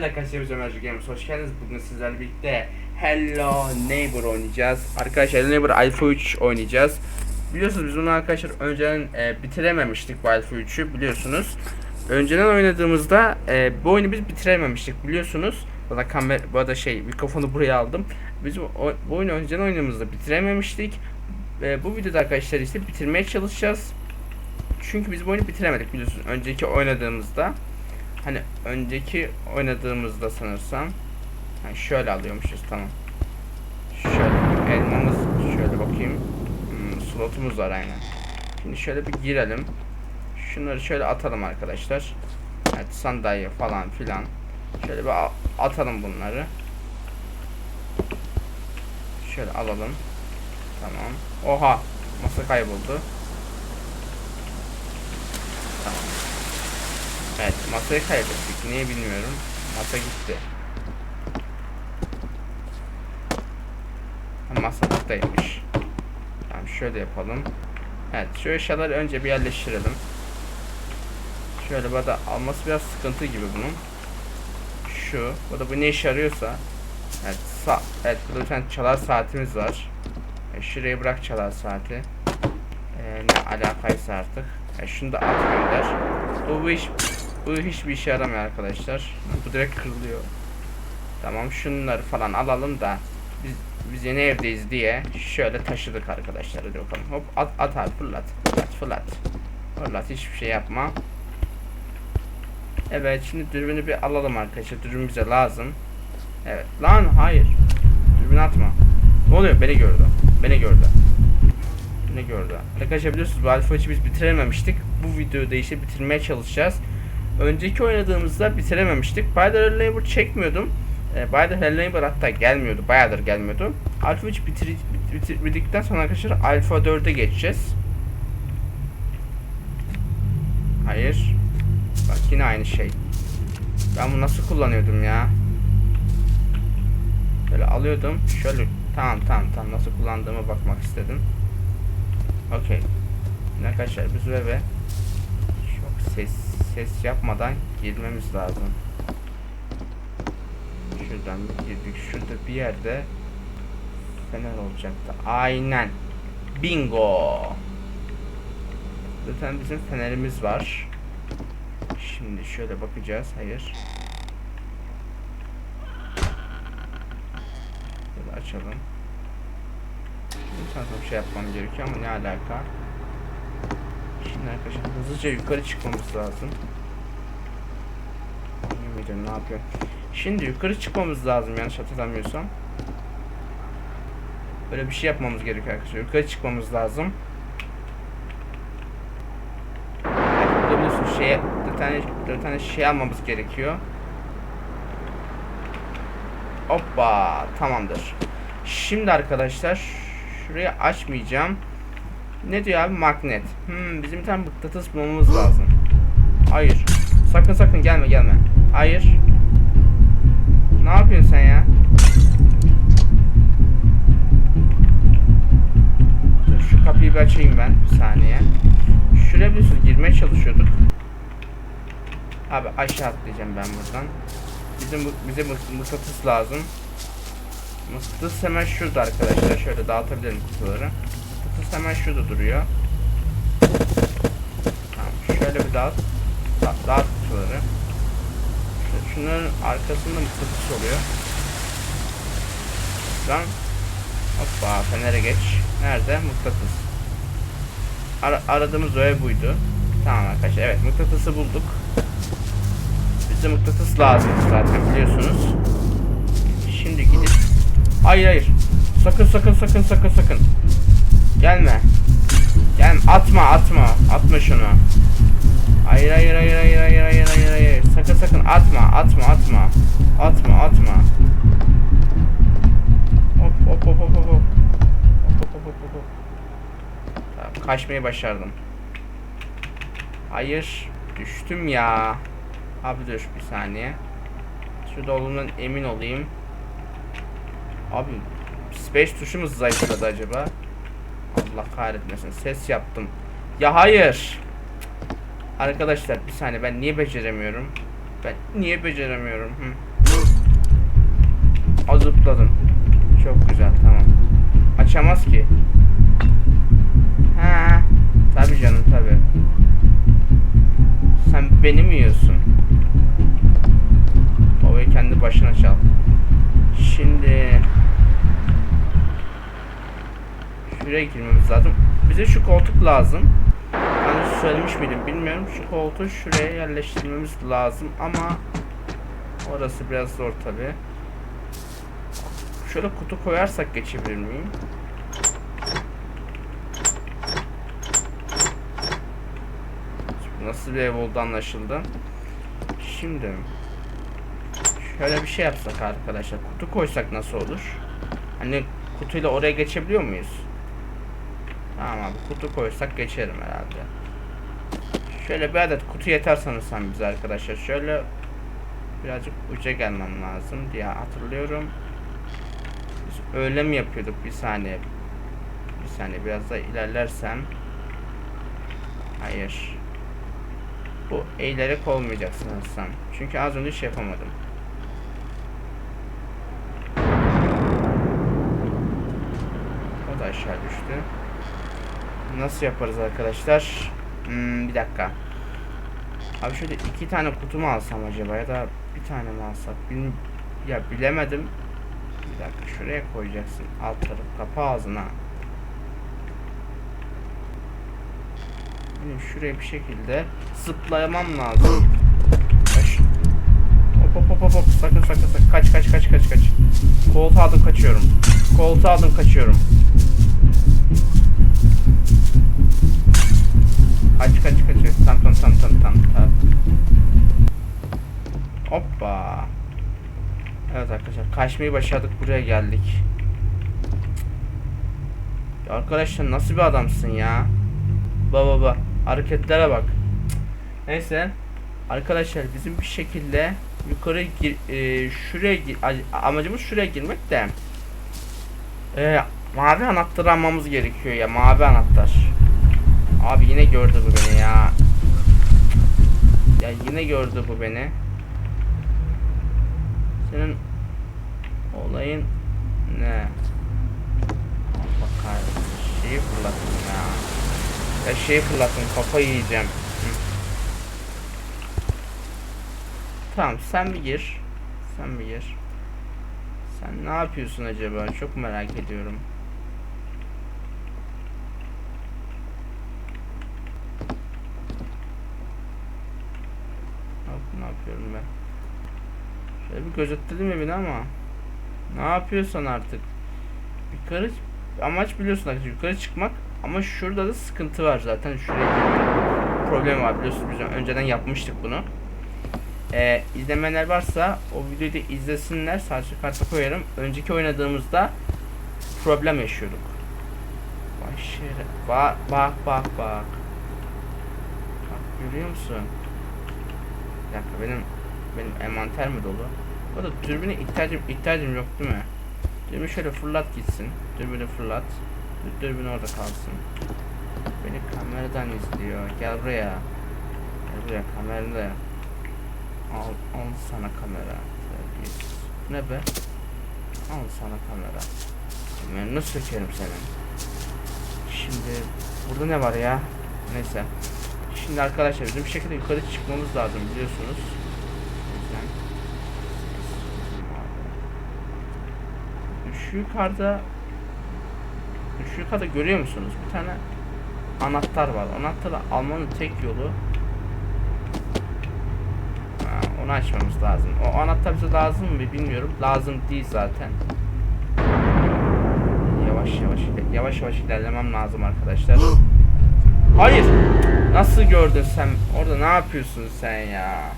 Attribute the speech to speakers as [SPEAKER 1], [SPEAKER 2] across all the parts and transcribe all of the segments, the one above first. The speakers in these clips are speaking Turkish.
[SPEAKER 1] Evet arkadaşlar biz Ömerci Games hoş geldiniz. Bugün sizlerle birlikte Hello Neighbor oynayacağız. Arkadaşlar Hello Neighbor Alpha 3 oynayacağız. Biliyorsunuz biz bunu arkadaşlar önceden e, bitirememiştik bu Alpha 3'ü biliyorsunuz. Önceden oynadığımızda e, bu oyunu biz bitirememiştik biliyorsunuz. Bu da kamera, bu da şey mikrofonu buraya aldım. Biz bu, bu oyunu önceden oynadığımızda bitirememiştik. E, bu videoda arkadaşlar işte bitirmeye çalışacağız. Çünkü biz bu oyunu bitiremedik biliyorsunuz. Önceki oynadığımızda hani önceki oynadığımızda sanırsam hani şöyle alıyormuşuz tamam. Şöyle elmamız şöyle bakayım. Hmm, slotumuz var aynen. Şimdi şöyle bir girelim. Şunları şöyle atalım arkadaşlar. Evet sandalye falan filan. Şöyle bir atalım bunları. Şöyle alalım. Tamam. Oha masa kayboldu. Evet masayı kaybettik. Niye bilmiyorum. Masa gitti. Masa buradaymış. Tamam şöyle yapalım. Evet şu eşyaları önce bir yerleştirelim. Şöyle burada alması biraz sıkıntı gibi bunun. Şu. Bu da bu ne işe yarıyorsa. Evet, sa evet burada bir tane çalar saatimiz var. E, şuraya bırak çalar saati. E, ne alakaysa artık. E, şunu da at gönder. Bu, bu iş bu hiçbir işe yaramıyor arkadaşlar. Bu direkt kırılıyor. Tamam şunları falan alalım da biz biz yeni evdeyiz diye şöyle taşıdık arkadaşlar. Hadi bakalım. Hop at at abi fırlat. Fırlat fırlat. Fırlat hiçbir şey yapma. Evet şimdi dürbünü bir alalım arkadaşlar. Dürbün bize lazım. Evet. Lan hayır. Dürbün atma. Ne oluyor? Beni gördü. Beni gördü. Beni gördü. Arkadaşlar biliyorsunuz bu 3'ü biz bitirememiştik. Bu videoda işte bitirmeye çalışacağız. Önceki oynadığımızda bitirememiştik. Hello Neighbor çekmiyordum. E, Hello Neighbor hatta gelmiyordu. Bayağıdır gelmiyordu. Alpha 3 bitir, bitir, bitirdikten sonra arkadaşlar Alpha 4'e geçeceğiz. Hayır. Bak yine aynı şey. Ben bunu nasıl kullanıyordum ya? Böyle alıyordum. Şöyle tamam tamam tamam nasıl kullandığıma bakmak istedim. Okey. Arkadaşlar biz bu eve çok ses ses yapmadan girmemiz lazım. Şuradan girdik. Şurada bir yerde fener olacaktı. Aynen. Bingo. Zaten bizim fenerimiz var. Şimdi şöyle bakacağız. Hayır. Şöyle açalım. Sanırım şey yapmam gerekiyor ama ne alaka? Şimdi arkadaşlar hızlıca yukarı çıkmamız lazım. Bilmiyorum ne yapıyor. Şimdi yukarı çıkmamız lazım yanlış hatırlamıyorsam. Böyle bir şey yapmamız gerekiyor arkadaşlar. Yukarı çıkmamız lazım. Burada biliyorsunuz şeye, bir tane, bir tane şey almamız gerekiyor. Hoppa tamamdır. Şimdi arkadaşlar şurayı açmayacağım. Ne diyor abi magnet. Hmm, bizim bir tane mıknatıs bulmamız lazım. Hayır. Sakın sakın gelme gelme. Hayır. Ne yapıyorsun sen ya? Dur şu kapıyı bir açayım ben. Bir saniye. Şuraya biliyorsunuz girmeye çalışıyorduk. Abi aşağı atlayacağım ben buradan. Bizim bize mık- mıknatıs lazım. Mıknatıs hemen şurada arkadaşlar. Şöyle dağıtabilirim kutuları. Hemen şurada duruyor. Tamam şöyle bir dağıt. Da dağıt kutuları. Şu- Şunların arkasında mıknatıs oluyor. Şuradan. Hoppa fenere geç. Nerede? Mıknatıs. Ara aradığımız ev buydu. Tamam arkadaşlar evet mıknatısı bulduk. Bize mıknatıs lazım zaten biliyorsunuz. Şimdi gidip Hayır hayır. Sakın sakın sakın sakın sakın. Gelme. Gelme. Atma atma. Atma şunu. Hayır hayır hayır hayır hayır hayır hayır hayır. Sakın sakın atma atma atma. Atma atma. Hop hop hop hop hop hop. Hop hop hop hop. Tamam, kaçmayı başardım. Hayır. Düştüm ya. Abi dur bir saniye. Şurada olduğundan emin olayım. Abi space tuşu mu zayıfladı acaba? Allah kahretmesin. Ses yaptım. Ya hayır. Arkadaşlar bir saniye ben niye beceremiyorum? Ben niye beceremiyorum? Hı. Aa, zıpladın. Çok güzel tamam. Açamaz ki. Ha, tabi canım tabi. Sen beni mi yiyorsun? Babayı kendi başına çal. Şimdi şuraya girmemiz lazım. Bize şu koltuk lazım. Hani söylemiş miydim bilmiyorum. Şu koltuğu şuraya yerleştirmemiz lazım ama orası biraz zor tabi. Şöyle kutu koyarsak geçebilir miyim? Nasıl bir ev oldu anlaşıldı. Şimdi şöyle bir şey yapsak arkadaşlar. Kutu koysak nasıl olur? Hani kutuyla oraya geçebiliyor muyuz? Tamam kutu koysak geçerim herhalde. Şöyle bir adet kutu yeter sanırsam bize arkadaşlar. Şöyle birazcık uca gelmem lazım diye hatırlıyorum. Biz öyle mi yapıyorduk bir saniye? Bir saniye biraz da ilerlersem. Hayır. Bu eğilerek olmayacak sanırsam. Çünkü az önce şey yapamadım. O da aşağı düştü. Nasıl yaparız arkadaşlar? Hmm, bir dakika. Abi şöyle iki tane kutu mu alsam acaba ya da bir tane mi alsak? Bil ya bilemedim. Bir dakika şuraya koyacaksın. Alt taraf kapı ağzına. Benim şuraya bir şekilde zıplayamam lazım. Kaç. Hop hop hop hop. Sakın sakın sakın. Kaç kaç kaç kaç kaç. Koltuğu aldım kaçıyorum. Koltuğu aldım kaçıyorum. Kaç kaç kaç. Tam tam tam tam tam tam. Hoppa. Evet arkadaşlar kaçmayı başardık buraya geldik. Ya arkadaşlar nasıl bir adamsın ya? Baba baba hareketlere bak. Neyse arkadaşlar bizim bir şekilde yukarı gir, e, şuraya gir, amacımız şuraya girmek de e, mavi anahtar almamız gerekiyor ya mavi anahtar. Abi yine gördü bu beni ya. Ya yine gördü bu beni. Senin olayın ne? Allah kahretsin. Şeyi fırlattım ya. Ya şeyi fırlattım kafayı yiyeceğim. Hı. Tamam sen bir gir. Sen bir gir. Sen ne yapıyorsun acaba? Çok merak ediyorum. Bak ne yapıyorum ben. Şöyle bir gözetledim evini ama ne yapıyorsan artık. Yukarı amaç biliyorsun arkadaşlar yukarı çıkmak ama şurada da sıkıntı var zaten şuraya problem var biliyorsunuz biz önceden yapmıştık bunu. Ee, izlemeyenler varsa o videoyu da izlesinler üst karta koyarım. Önceki oynadığımızda problem yaşıyorduk. Başarı. Bak bak bak bak. Bak görüyor musun? Dakika benim benim envanter mi dolu? O da dürbüne ihtiyacım ihtiyacım yok değil mi? Dürbünü şöyle fırlat gitsin. Dürbünü fırlat. Dü- Dürbün orada kalsın. Beni kameradan izliyor. Gel buraya. Gel buraya kamerada. Al, al sana kamera. Ne be? Al sana kamera. Kameranı sökerim senin. Şimdi burada ne var ya? Neyse. Şimdi arkadaşlar bizim bir şekilde yukarı çıkmamız lazım biliyorsunuz. Şu yukarıda şu yukarıda görüyor musunuz? Bir tane anahtar var. Anahtarı almanın tek yolu Ha, onu açmamız lazım. O anahtar bize lazım mı bilmiyorum. Lazım değil zaten. Yavaş yavaş yavaş yavaş ilerlemem lazım arkadaşlar. Hayır. Nasıl gördün sen? Orada ne yapıyorsun sen ya?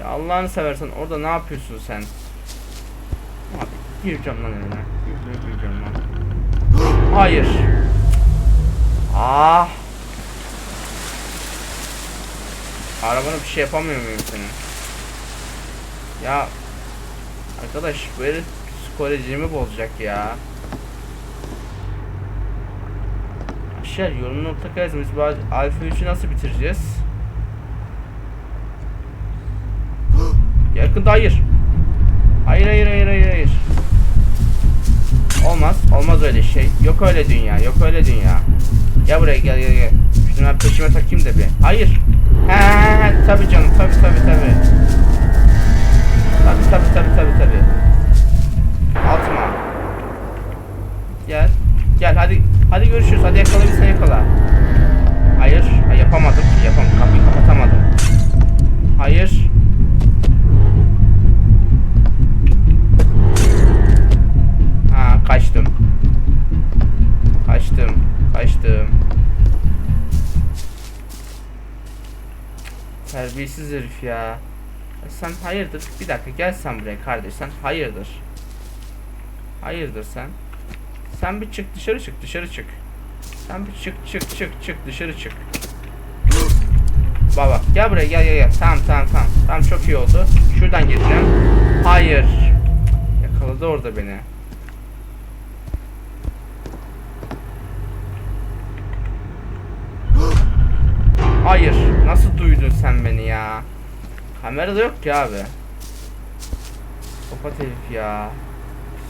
[SPEAKER 1] Ya Allah'ını seversen orada ne yapıyorsun sen? Abi gireceğim lan evine. Gireceğim, gireceğim lan. Hayır. Ah. Arabana bir şey yapamıyor muyum senin? Ya arkadaş bu herif psikolojimi bozacak ya. Arkadaşlar yorumunu mutlaka yazın. Biz Alfa 3'ü nasıl bitireceğiz? Yakında hayır. Hayır hayır hayır hayır hayır. Olmaz. Olmaz öyle şey. Yok öyle dünya. Yok öyle dünya. Gel buraya gel gel gel. Şunu ben peşime takayım da bir. Hayır. He he he tabi canım tabi tabi. Tabi görüşürüz. Hadi yakala bir sen yakala. Hayır. Ha, yapamadım. Yapam. Kapıyı kapatamadım. Hayır. Ha kaçtım. Kaçtım. Kaçtım. Terbiyesiz herif. Ya Sen hayırdır? Bir dakika gel sen buraya kardeş. Sen hayırdır? Hayırdır sen? Sen bir çık dışarı çık dışarı çık. Sen bir çık çık çık çık dışarı çık. Baba gel buraya gel gel gel. Tamam tamam tamam. Tamam çok iyi oldu. Şuradan gireceğim. Hayır. Yakaladı orada beni. Hayır. Nasıl duydun sen beni ya? Kamerada yok ki abi. Psikopat herif ya.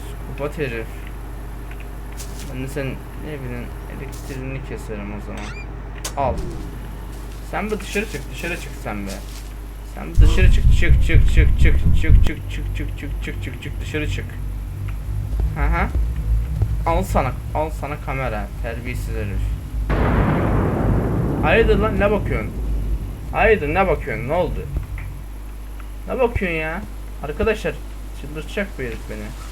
[SPEAKER 1] Psikopat herif. Ben de senin evinin elektriğini keserim o zaman. Al. Sen bir dışarı çık, dışarı çık sen be. Sen bir dışarı çık, çık, çık, çık, çık, çık, çık, çık, çık, çık, çık, çık, çık, dışarı çık. Hı hı. Al sana, al sana kamera, terbiyesiz herif. Hayırdır lan, ne bakıyorsun? Hayırdır, ne bakıyorsun, ne oldu? Ne bakıyorsun ya? Arkadaşlar, çıldırtacak bu herif beni.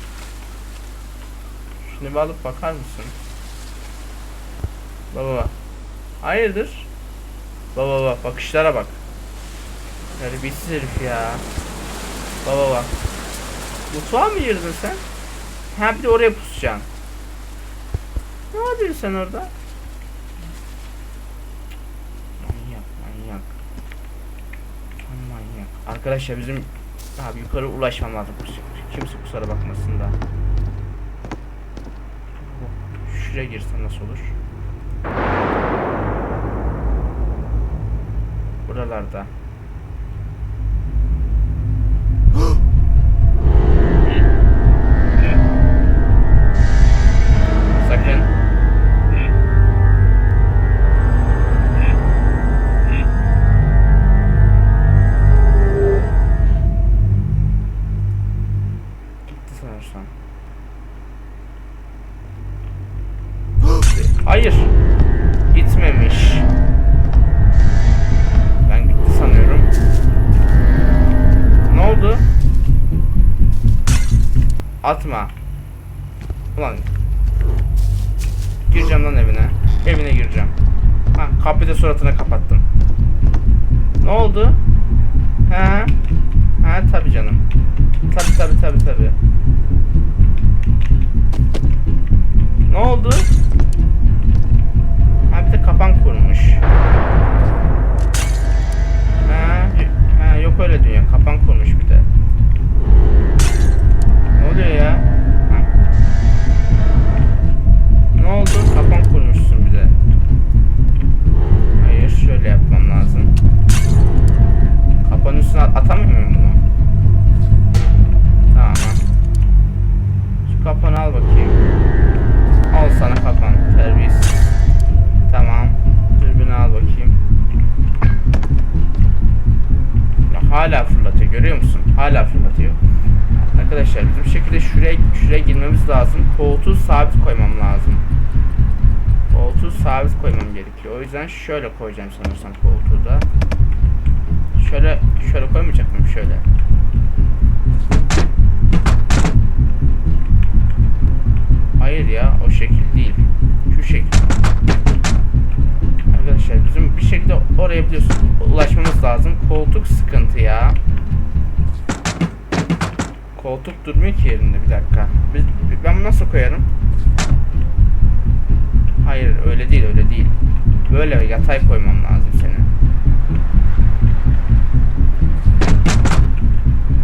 [SPEAKER 1] Şunu bir alıp bakar mısın? Baba bak. Hayırdır? Baba bak bakışlara bak. Terbiyesiz herif ya. Baba bak. Mutfağa mı girdin sen? Ha bir de oraya pusacaksın. Ne yapıyorsun sen orada? Manyak manyak. Manyak. Arkadaşlar bizim abi yukarı ulaşmam lazım. Kimse kusura bakmasın da. Şuraya girsen nasıl olur? Buralarda. Yüzden şöyle koyacağım sanırsam koltuğu da. Şöyle şöyle koymayacak mıyım? Şöyle. Hayır ya o şekil değil. Şu şekil. Arkadaşlar bizim bir şekilde oraya biliyorsun ulaşmamız lazım. Koltuk sıkıntı ya. Koltuk durmuyor ki yerinde bir dakika. Biz, ben bunu nasıl koyarım? Hayır öyle değil öyle değil. Böyle yatay koymam lazım senin.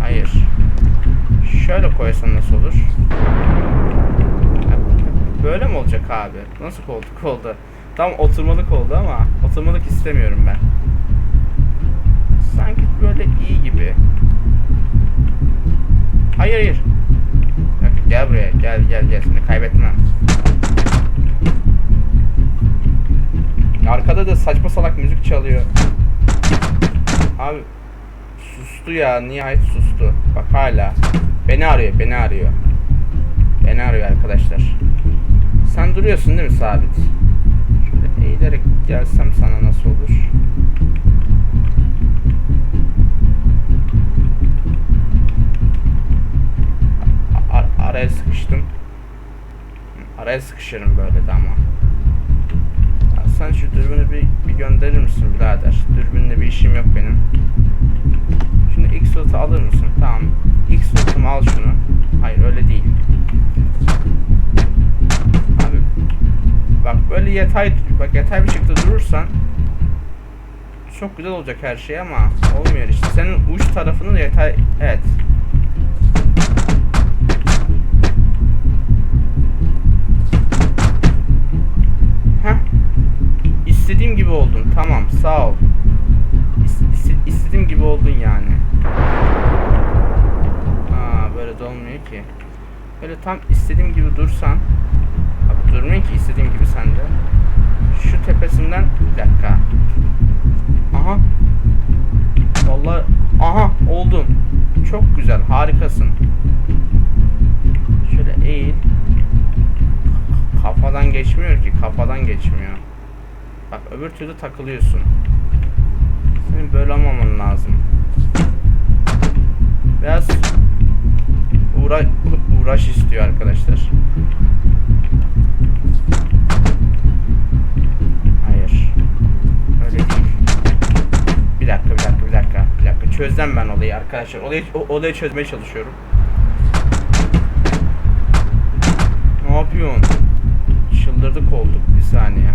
[SPEAKER 1] Hayır. Şöyle koysan nasıl olur? Böyle mi olacak abi? Nasıl koltuk oldu? Tam oturmalık oldu ama oturmalık istemiyorum ben. Sanki böyle iyi gibi. Hayır hayır gel buraya gel gel gel seni kaybetmem. Arkada da saçma salak müzik çalıyor. Abi sustu ya nihayet sustu. Bak hala. Beni arıyor beni arıyor. Beni arıyor arkadaşlar. Sen duruyorsun değil mi sabit? Şöyle eğilerek gelsem sana nasıl olur? A- a- araya sıkıştım. Araya sıkışırım böyle de ama. Sen şu dürbünü bir, bir gönderir misin birader? Dürbünle bir işim yok benim. Şimdi X slotu alır mısın? Tamam. X slotumu al şunu. Hayır öyle değil. Abi bak böyle yatay bak yatay bir şekilde durursan çok güzel olacak her şey ama olmuyor işte. Senin uç tarafını yatay evet. Oldun. Tamam, sağ ol. İs- iste- istediğim gibi oldun yani. Aa, böyle de olmuyor ki. Böyle tam istediğim gibi dursan. Abi durmuyor ki istediğim gibi sende. Şu tepesinden bir dakika. Aha. Vallahi aha oldun. Çok güzel, harikasın. Şöyle eğil. Kafadan geçmiyor ki, kafadan geçmiyor. Bak öbür türlü takılıyorsun. Senin böyle olmaman lazım. Biraz uğra uğraş istiyor arkadaşlar. Hayır. Öyle değil. Bir dakika, bir dakika, bir dakika, bir dakika. Çözdüm ben olayı arkadaşlar. Olayı, olayı çözmeye çalışıyorum. Ne yapıyorsun? Çıldırdık olduk. Bir saniye.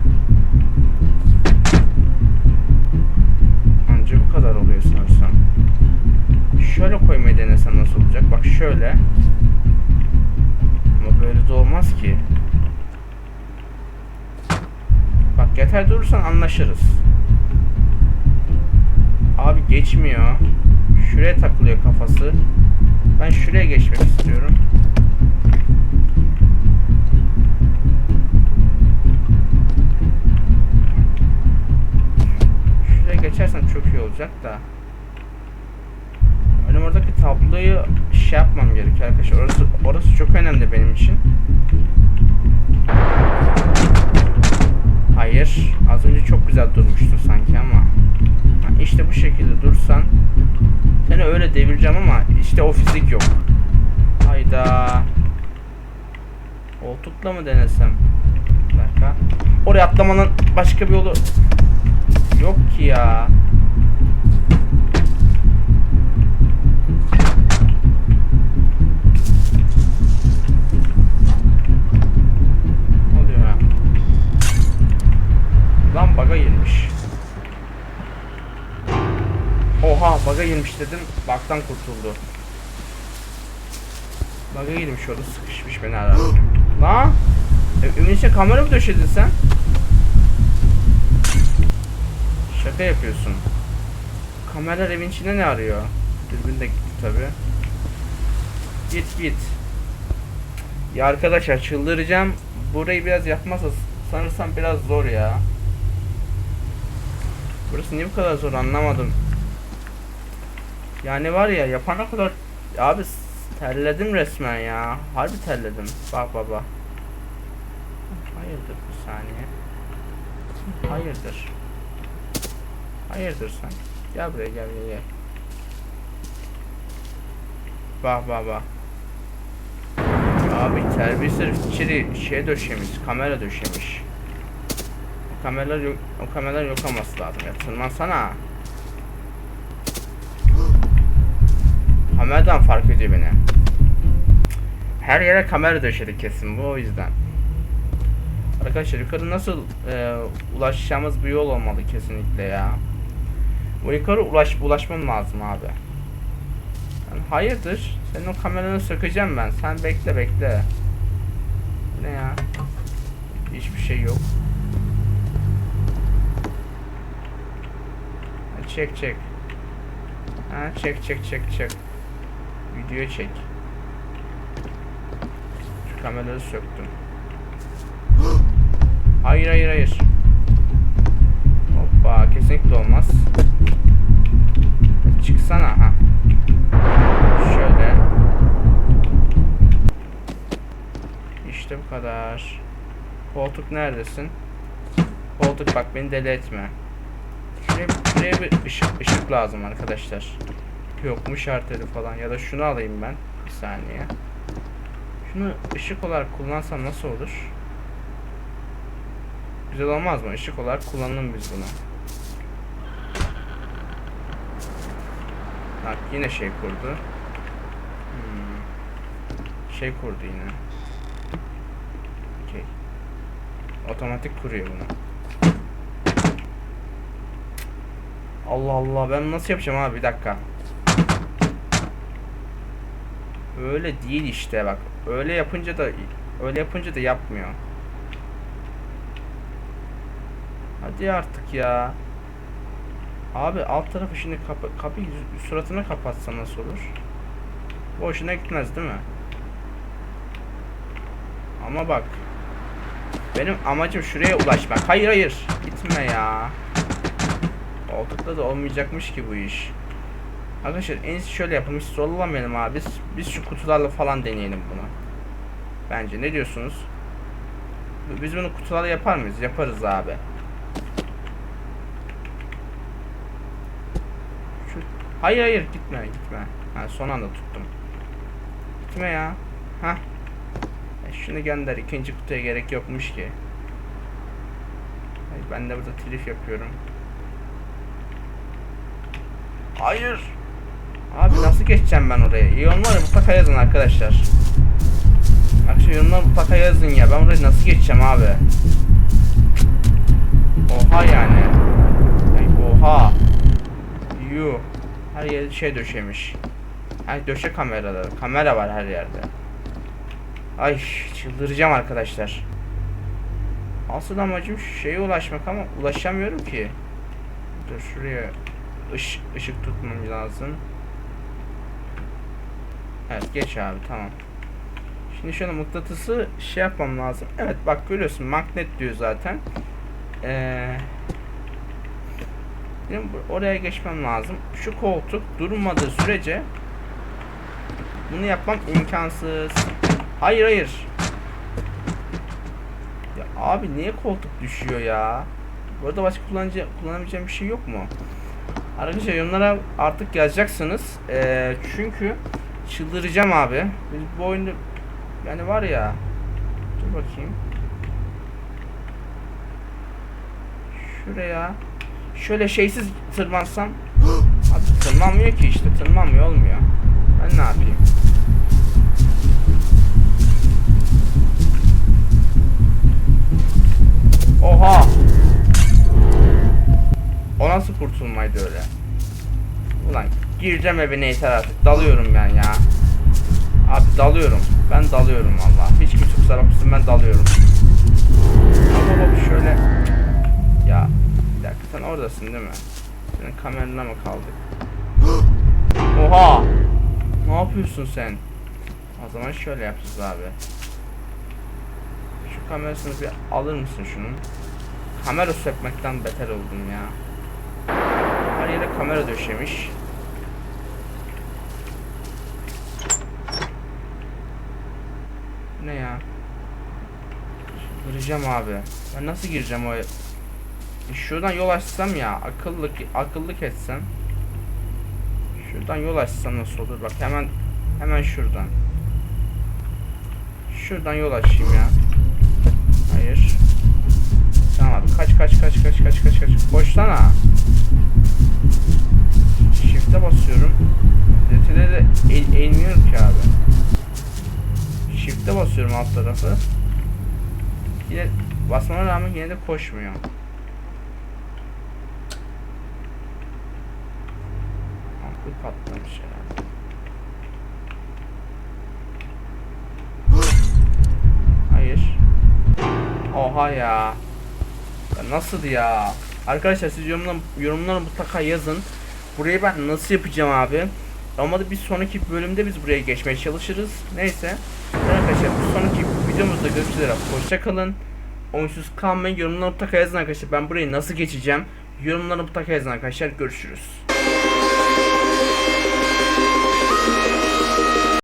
[SPEAKER 1] Şöyle koymayı denesem nasıl olacak? Bak şöyle. Ama böyle de olmaz ki. Bak yeter durursan anlaşırız. Abi geçmiyor. Şuraya takılıyor kafası. Ben şuraya geçmek istiyorum. Şuraya geçersen çok iyi olacak da. Benim oradaki tabloyu şey yapmam gerekiyor arkadaşlar. Orası, orası çok önemli benim için. Hayır. Az önce çok güzel durmuştu sanki ama. İşte bu şekilde dursan. Seni öyle devireceğim ama işte o fizik yok. Hayda. Koltukla mı denesem? Bir dakika. Oraya atlamanın başka bir yolu yok ki ya. Baga girmiş dedim. Baktan kurtuldu. Baga girmiş orada sıkışmış beni herhalde. Lan! E, içine kamera mı döşedin sen? Şaka yapıyorsun. Kameralar evin içinde ne arıyor? Dürbün de gitti tabi. Git git. Ya arkadaşlar çıldıracağım. Burayı biraz yapmazsa sanırsam biraz zor ya. Burası niye bu kadar zor anlamadım. Yani var ya yapana kadar abi terledim resmen ya. Harbi terledim. Bak baba. Hayırdır bir saniye. Hayırdır. Hayırdır sen. Gel buraya gel gel gel. Bak bak bak. Abi terbiyesiz herif içeri şey döşemiş, kamera döşemiş. O kameralar yok, o kameralar yok olması lazım ya. Tırmansana. Kameradan fark ediyor beni. Her yere kamera döşedi kesin bu o yüzden. Arkadaşlar yukarı nasıl e, ulaşacağımız bir yol olmalı kesinlikle ya. Bu yukarı ulaş ulaşmam lazım abi. Yani hayırdır? Senin o kameranı sökeceğim ben. Sen bekle bekle. Ne ya? Hiçbir şey yok. Çek çek. Ha çek çek çek çek. Video çek. kameraları söktüm. Hayır hayır hayır. Hoppa kesinlikle olmaz. Çıksana ha. Şöyle. İşte bu kadar. Koltuk neredesin? Koltuk bak beni deli etme. Şuraya, şuraya bir ışık, ışık lazım arkadaşlar. Yok mu şarteli falan ya da şunu alayım ben. Bir saniye. Şunu ışık olarak kullansam nasıl olur? Güzel olmaz mı? Işık olarak kullanalım biz bunu. Bak yine şey kurdu. Hmm. Şey kurdu yine. Okey. Otomatik kuruyor bunu. Allah Allah ben nasıl yapacağım abi bir dakika. Öyle değil işte bak. Öyle yapınca da öyle yapınca da yapmıyor. Hadi artık ya. Abi alt tarafı şimdi kapı kapı suratına kapatsa nasıl olur? Boşuna gitmez değil mi? Ama bak. Benim amacım şuraya ulaşmak. Hayır hayır. Gitme ya. Koltukta da olmayacakmış ki bu iş. Arkadaşlar en iyisi şöyle yapalım. Hiç zorlamayalım abi. Biz, biz şu kutularla falan deneyelim bunu. Bence ne diyorsunuz? Biz bunu kutularla yapar mıyız? Yaparız abi. Şu... Hayır hayır gitme gitme. Ha, son anda tuttum. Gitme ya. Ha. E, şunu gönder. ikinci kutuya gerek yokmuş ki. Ben de burada trif yapıyorum. Hayır. Abi nasıl geçeceğim ben oraya? Yorumlara mutlaka yazın arkadaşlar. Arkadaşlar yorumlara mutlaka yazın ya. Ben oraya nasıl geçeceğim abi? Oha yani. Ay, oha. Yuh. Her yer şey döşemiş. Ay döşe kameraları. Kamera var her yerde. Ay çıldıracağım arkadaşlar. Asıl amacım şu şeye ulaşmak ama ulaşamıyorum ki. Dur şuraya ışık, ışık tutmam lazım. Evet geç abi tamam. Şimdi şöyle mıknatısı şey yapmam lazım. Evet bak görüyorsun magnet diyor zaten. Ee, oraya geçmem lazım. Şu koltuk durmadığı sürece bunu yapmam imkansız. Hayır hayır. Ya abi niye koltuk düşüyor ya? Burada başka kullanıcı, kullanabileceğim bir şey yok mu? Arkadaşlar yorumlara artık yazacaksınız. Ee, çünkü çıldıracağım abi. Biz bu oyunu yani var ya. Dur bakayım. Şuraya şöyle şeysiz tırmansam abi tırmanmıyor ki işte tırmanmıyor olmuyor. Ben ne yapayım? Oha! O nasıl kurtulmaydı öyle? Ulan gireceğim evine yeter artık. Dalıyorum ben ya. Abi dalıyorum. Ben dalıyorum valla. Hiç kimse kusura bakmasın ben dalıyorum. Ama bak şöyle. Ya bir dakika sen oradasın değil mi? Senin kamerana mı kaldık? Oha! Ne yapıyorsun sen? O zaman şöyle yapacağız abi. Şu kamerasını bir alır mısın şunun? Kamera sökmekten beter oldum ya. Her yere kamera döşemiş. Bu Ne ya? Gireceğim abi. Ben nasıl gireceğim o? E, Şuradan yol açsam ya, akıllı akıllık etsem. Şuradan yol açsam nasıl olur? Bak hemen hemen şuradan. Şuradan yol açayım ya. Hayır. Tamam abi kaç kaç kaç kaç kaç kaç kaç. Koşsana. Shift'e basıyorum. Detile de eğ eğilmiyorum ki abi. Shift'e basıyorum alt tarafı. Yine basmama rağmen yine de koşmuyor. Ampul patlamış herhalde. Hayır. Oha ya. Ya nasıl ya? Arkadaşlar siz yorumlara, yorumlara mutlaka yazın. Burayı ben nasıl yapacağım abi? Ama da bir sonraki bölümde biz buraya geçmeye çalışırız. Neyse. Arkadaşlar bir sonraki videomuzda görüşmek üzere. Hoşça kalın. Oyunsuz kalmayın. Yorumlara mutlaka yazın arkadaşlar. Ben burayı nasıl geçeceğim? Yorumlara mutlaka yazın arkadaşlar. Görüşürüz.